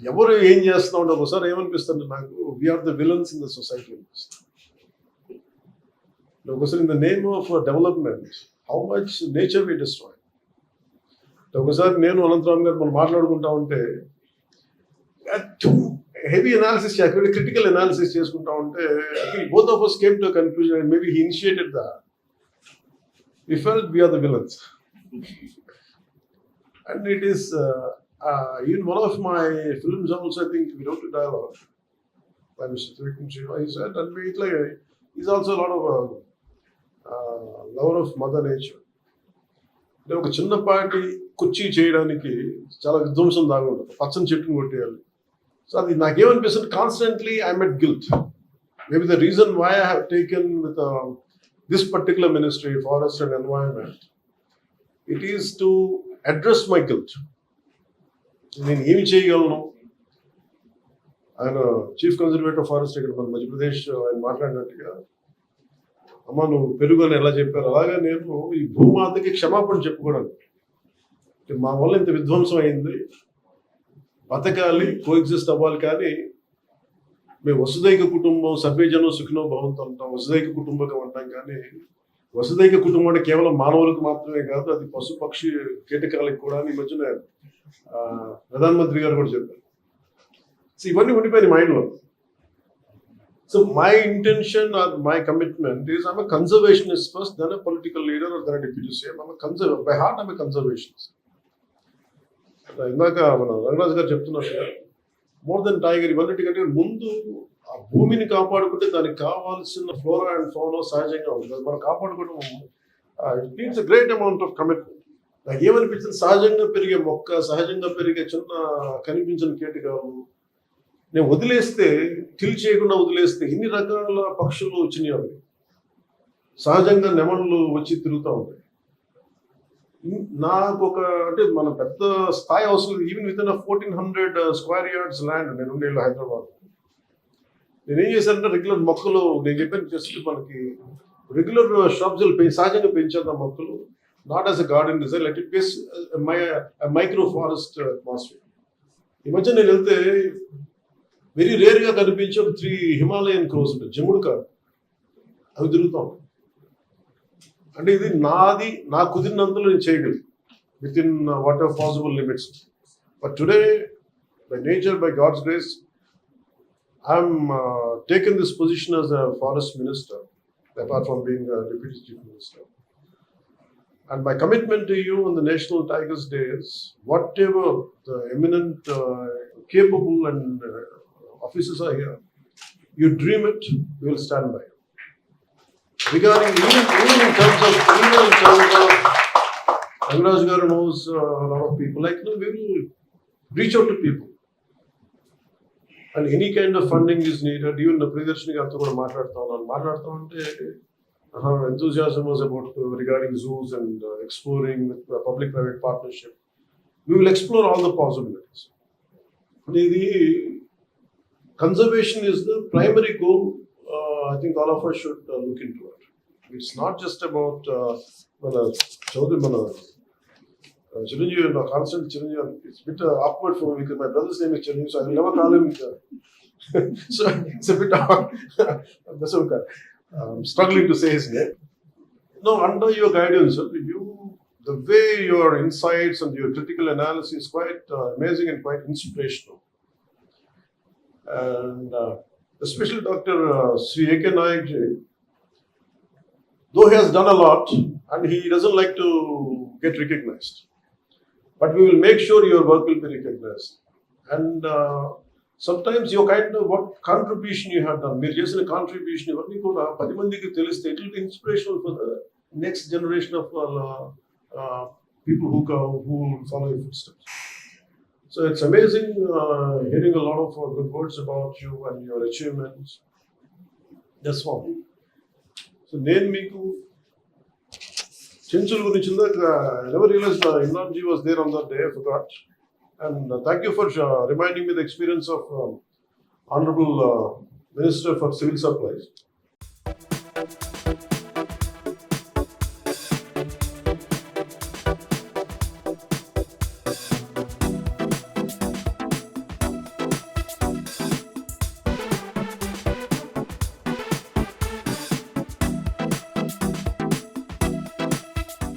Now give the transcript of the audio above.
ఎవరు ఏం చేస్తూ ఉంటారు ఒకసారి ఏమనిపిస్తుంది నాకు? We are the villains in the society అనిపిస్తుంది ఒకసారి in the name of development how much nature we destroy ఒకసారి నేను అనంతరామ్ గారు మనం మాట్లాడుకుంటా ఉంటే హెవీ అనాలిసిస్ చేయాలి క్రిటికల్ అనాలిసిస్ చేసుకుంటా ఉంటే both of us came to confusion maybe he initiated the we felt we are the villains and it is uh, uh, in one of my films also I think we wrote a dialogue by Mr. Trivikram Shiva. He said, and we like he's also a lot of uh, uh, lover of mother nature. అంటే ఒక చిన్నపాటి కుర్చీ చేయడానికి చాలా విధ్వంసం దాగి ఉంటుంది పచ్చని చెట్టును కొట్టేయాలి సో అది నాకేమనిపిస్తుంది constantly I met guilt maybe the reason why I have taken with this particular ministry forest and environment it is to address my guilt నేను ఏమి చేయగలను? ఆయన చీఫ్ కన్జర్వేటర్ ఫారెస్ట్ ఇక్కడ మన మధ్యప్రదేశ్ ఆయన మాట్లాడినట్టుగా అమ్మ నువ్వు పెరుగు అని ఎలా చెప్పారు? అలాగే నేను ఈ భూమాతకి క్షమాపణ చెప్పుకోవడానికి మా వల్ల ఇంత విధ్వంసం అయింది. బతకాలి కోఎగ్జిస్ట్ అవ్వాలి కానీ మేము వసుదైక కుటుంబం సభ్యజనం సుఖినో భవంతో అంటాం వసుదైక కుటుంబకం అంటాం కానీ వసుదైక కుటుంబం అంటే కేవలం మానవులకు మాత్రమే కాదు అది పశు పక్షి కీటకాలకు కూడా ఈ మధ్యన ప్రధానమంత్రి గారు కూడా చెప్పారు. సో ఇవన్నీ ఉండిపోయినాయి మైండ్లో so my intention or my commitment is I'm conservationist first then political leader or then deputy CM I'm conserve by heart I'm conservationist ఇందాక మన రంగరాజు గారు చెప్తున్నట్టుగా మోర్ దెన్ టైగర్ ఇవన్నిటికంటే ముందు ఆ భూమిని కాపాడుకుంటే దానికి కావాల్సిన ఫ్లోరా అండ్ ఫోనో సహజంగా ఉంటుంది. మనం కాపాడుకోవడం it means a great amount of commitment నాకు ఏమనిపించింది? సహజంగా పెరిగే మొక్క సహజంగా పెరిగే చిన్న కనిపించిన కీటకాలు నేను వదిలేస్తే టిల్ చేయకుండా వదిలేస్తే ఇన్ని రకాల పక్షులు వచ్చినాయి అవి. సహజంగా నెమళ్ళు వచ్చి తిరుగుతూ ఉంటాయి. నాకు ఒక అంటే మన పెద్ద స్థాయి అవసరం even within fourteen hundred square yards land నేను ఉండేది హైదరాబాద్. నేను ఏం చేశానంటే రెగ్యులర్ మొక్కలు నేను చెప్పాను జస్ట్ మనకి రెగ్యులర్ షాప్స్ సహజంగా పెంచేద్దాం మొక్కలు. Not as a garden design let it base my micro forest atmosphere ఈ మధ్య నేను వెళ్తే వెరీ రేర్గా కనిపించే ఒక త్రీ హిమాలయన్ క్రోస్ ఉంటాయి జమ్ముడు కాదు. అవి తిరుగుతాం. అంటే ఇది నాది నా కుదిరినంతలో నేను చేయగలను. Within what are possible limits but today by nature by God's grace I'm taken this position as a forest minister apart from being a deputy chief minister. And my commitment to you on the National Tigers Day is whatever the eminent, uh, capable, and uh, officers are here, you dream it, we will stand by you. Regarding even, even in terms of even in terms of Ranguraj Garu knows uh, a lot of people. Like you know, we will reach out to people. And any kind of funding is needed even Priyadarshini గారితో కూడా మాట్లాడుతా ఉన్నాను మాట్లాడుతూ ఉంటే her enthusiasm was about uh, regarding zoos and uh, exploring with uh, public-private partnership. We will explore all the possibilities. The, the conservation is the primary goal. Uh, I think all of us should uh, look into it. It's not just about uh, Chiranjeevi and constant Chiranjeevi. It's a bit uh, awkward for me because my brother's name is Chiranjeevi, so I will never call him. Uh, so it's a bit awkward. That's okay. I'm struggling to say his name. No, under your guidance, you, the way your insights and your critical analysis is quite uh, amazing and quite inspirational. And uh, especially Dr. Uh, Sri though he has done a lot and he doesn't like to get recognized. But we will make sure your work will be recognized. And uh, sometimes your kind what contribution you have done మీరు చేసిన contribution ఇవన్నీ కూడా పది మందికి తెలిస్తే it will be inspirational for the next generation of people who who follow your footsteps so it's amazing hearing a lot of good words about you and your achievements thus what so నేను మీకు చెంచుల గురించి ఇందాక ఎవరు realize the energy was there on that day And uh, thank you for uh, reminding me the experience of um, Honorable uh, Minister for Civil Supplies.